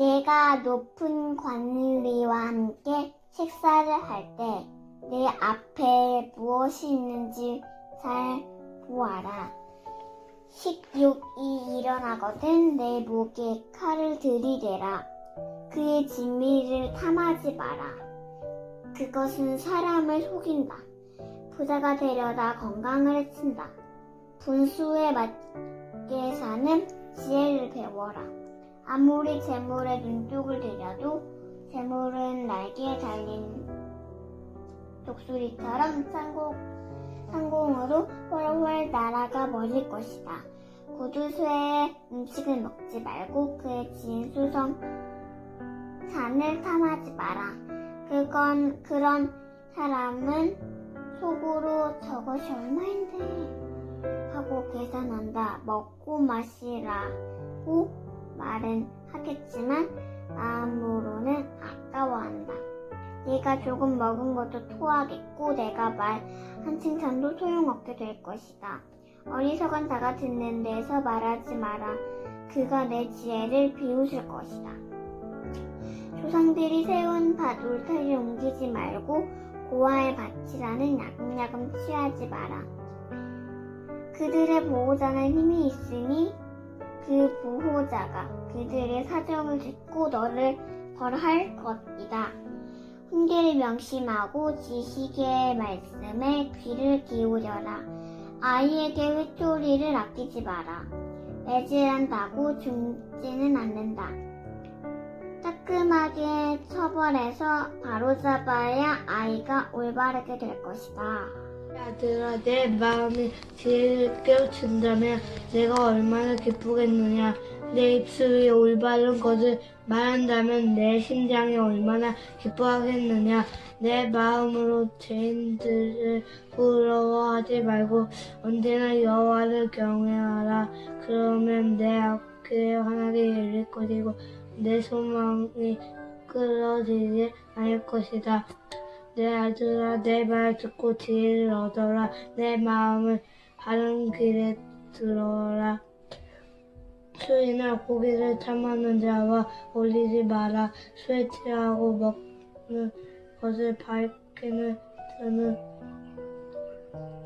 내가 높은 관리와 함께 식사를 할 때 내 앞에 무엇이 있는지 잘 보아라. 식욕이 일어나거든 내 목에 칼을 들이대라. 그의 진미를 탐하지 마라. 그것은 사람을 속인다. 부자가 되려다 건강을 해친다. 분수에 맞게 사는 지혜를 배워라. 아무리 재물에 눈독을 들여도 재물은 날개에 달린 독수리처럼 상공, 상공으로 훨훨 날아가 버릴 것이다. 고두쇠의 음식을 먹지 말고 그의 지인 수성 잔을 탐하지 마라. 그건 그런 사람은 속으로 저것이 얼마인데 하고 계산한다. 먹고 마시라고 말은 하겠지만 마음으로는 아까워한다. 네가 조금 먹은 것도 토하겠고 내가 말 한 칭찬도 소용없게 될 것이다. 어리석은 자가 듣는 데서 말하지 마라. 그가 내 지혜를 비웃을 것이다. 조상들이 세운 밭 울타리를 옮기지 말고 고아의 밭이라는 야금야금 취하지 마라. 그들의 보호자는 힘이 있으니 그 보호자가 그들의 사정을 듣고 너를 벌할 것이다. 훈계를 명심하고 지식의 말씀에 귀를 기울여라. 아이에게 회초리를 아끼지 마라. 매질한다고 죽지는 않는다. 따끔하게 처벌해서 바로잡아야 아이가 올바르게 될 것이다. 아들아 내 마음이 지혜를 깨우친다면 내가 얼마나 기쁘겠느냐 내 입술이 올바른 것을 말한다면 내 심장이 얼마나 기뻐하겠느냐. 내 마음으로 죄인들을 부러워하지 말고 언제나 여호와를 경외하라. 그러면 내 악에 환하게 열릴 것이고 내 소망이 끌어지지 않을 것이다. 내 아들아 내 말 듣고 지혜를 얻어라. 내 마음을 바른 길에 들어라 술이나 고기를 탐하는 자와 어울리지 마라. 술에 취하고 먹는 것을 밝히는 자는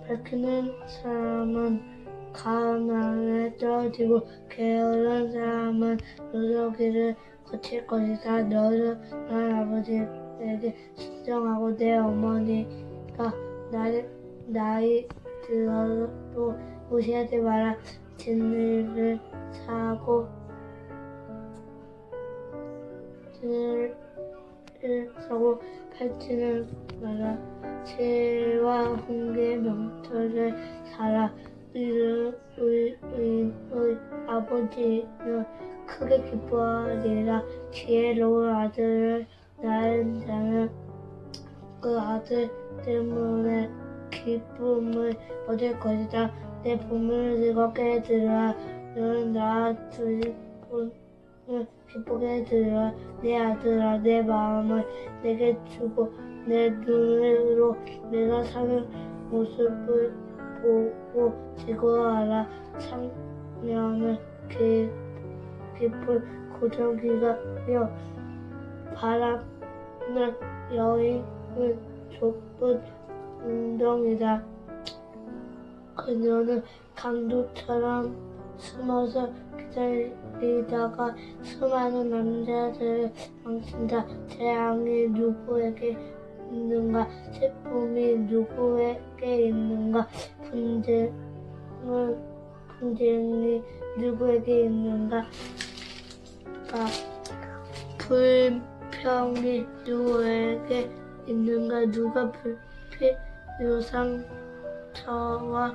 밝히는 사람은 가난에 떨어지고 게으른 사람은 누더기를 거칠 것이다. 너는 난 아버지에게 신정하고 내 어머니가 나이, 나이 들어도 무시하지 마라. 진리를 사고 진리를 사고 팔찌는 마라 죄와 훈계 명철을 사라 의의, 의, 의, 의 아버지는 크게 기뻐하리라 지혜로운 아들을 낳은 자는 그 아들 때문에 기쁨을 얻을 것이다. 내 부모를 즐겁게 해주라. 너는 나 두분을 기쁘게 해주라. 내 아들아, 내 마음을 내게 주고 내 눈으로 내가 사는 모습을 보고 즐거워하라. 청년은 기, 깊은 고정기가며 바람은 여인은 좁은 운동이다. 그녀는 강도처럼 숨어서 기다리다가 수많은 남자들을 망친다. 재앙이 누구에게 있는가? 슬픔이 누구에게 있는가? 분쟁은 분쟁이 누구에게 있는가? 아, 불평이 누구에게 있는가? 누가 불필요 상처와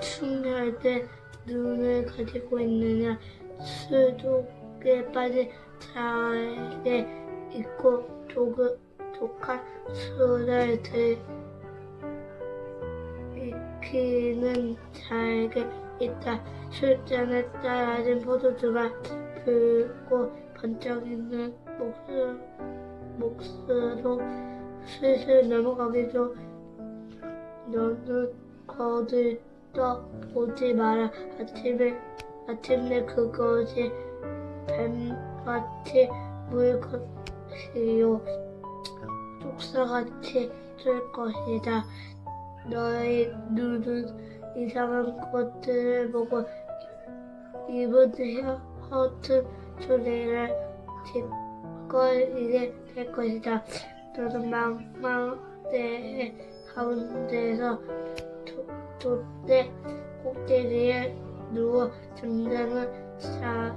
충혈할 때 눈을 가지고 있느냐? 수독에 빠진 자에게 있고 독, 독한 술을 들이키는 자에게 있다. 술잔에 따라진 포도주가 붉고 번쩍이는 몫을, 몫으로 슬슬 넘어가기도 너는 거들 떠 보지 마라. 아침에, 아침에 그것이 뱀 같이 물 것이요 족사같이 뜰 것이다. 너의 눈은 이상한 것들을 보고 입은 혀- 허튼 소리를 짓거리게 될 것이다. 너는 망망대의 가운데서 도- 돛대 꼭대기에 누워 잠자는 자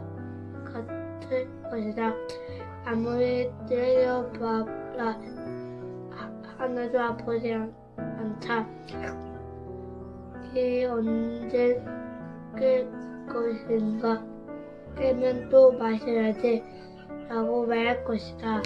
같을 것이다. 아무리 때려봐라 하- 하나도 아프지 않, 않다. 이 언제 깰 것인가? 깨면 또 마셔야지 라고 말할 것이다.